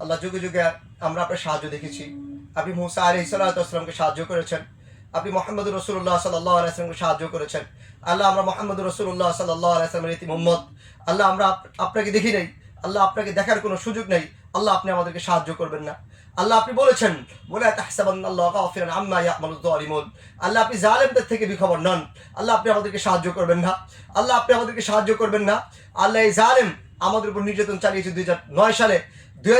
আল্লাহ যুগে যুগে আমরা আপনার সাহায্য দেখেছি। আপনি মুসা আলি সাল্লাহামকে সাহায্য করেছেন। আপনি মোহাম্মদ রসুল্লাহ সাল্লাহ আলাইসলামকে সাহায্য করেছেন। আল্লাহ আমরা মোহাম্মদ রসুল্লাহ সাল্লাহ আলাইসলামের ইতি মোহাম্মদ আল্লাহ আমরা আপনাকে দেখি নাই। আল্লাহ আপনাকে দেখার কোনো সুযোগ নেই। আল্লাহ আপনি আমাদেরকে সাহায্য করবেন না। আল্লাহ আপনি বলেছেন বলে আল্লাহ আপনি জালেমদের থেকে বিখবর নন। আল্লাহ আপনি আমাদেরকে সাহায্য করবেন না। আল্লাহ আপনি আমাদেরকে সাহায্য করবেন না। আল্লাহ এই জালেম আমাদের উপর নির্যাতন চালিয়েছে দুই সালে দুই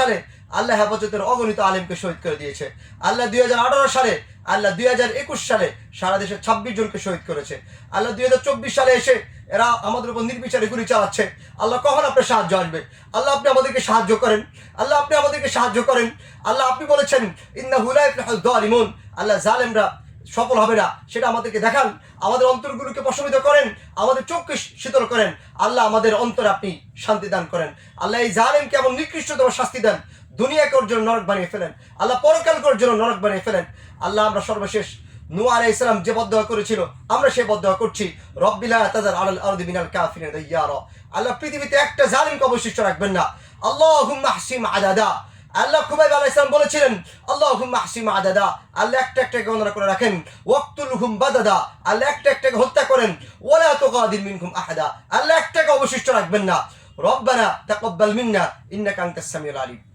সালে আল্লাহ হেফাজতের অগণিত আলেমকে শহীদ করে দিয়েছে। আল্লাহ দুই সালে, আল্লাহ দুই সালে সারা দেশে ছাব্বিশ জনকে শহীদ করেছে। আল্লাহ দুই হাজার চব্বিশ সালে এসে এরা আমাদের উপর নির্বিচারে গুলি চালাচ্ছে। আল্লাহ কখন আপনার সাহায্য আসবে? আল্লাহ আপনি আমাদেরকে সাহায্য করেন। আল্লাহ আপনি আমাদেরকে সাহায্য করেন। আল্লাহ আপনি বলেছেন ইন্না হুলাইফুল আল্লাহ জালেমরা সফল হবে না, সেটা আমাদেরকে দেখান। আমাদের অন্তরগুলোকে প্রশমিত করেন, আমাদের চোখকে শীতল করেন। আল্লাহ আমাদের অন্তরে আপনি শান্তি দান করেন। আল্লাহ এই জালেমকে এমন নিকৃষ্টতম শাস্তি দেন। দুনিয়াকে ওর জন্য নরক বানিয়ে ফেলেন। আল্লাহ পরকালকে ওর জন্য নরক বানিয়ে ফেলেন। আল্লাহ আমরা সর্বশেষ নুয়া আলাইহিস সালাম যে বদয়া করেছিল, আমরা সেই বদয়া করছি। রব্বিলা তাজার আলাল আরদি মিনাল কাফিরিন দাইয়ারা। আল্লাহ পৃথিবীতে একটা জালিমকে অবশিষ্ট রাখবেন না। আল্লাহুম্মা হাসিম আদাদা। আল্লাহ খুবাইব আলাইহিস সালাম বলেছিলেন আল্লাহ একটা একটা রাখেন হত্যা করেন। মিন আহাদা, আল্লাহ একটাকে অবশিষ্ট রাখবেন না। রব্বানা তাকব্বাল মিন্না, ইন্নাকা আনতাস সামিউল আলিম।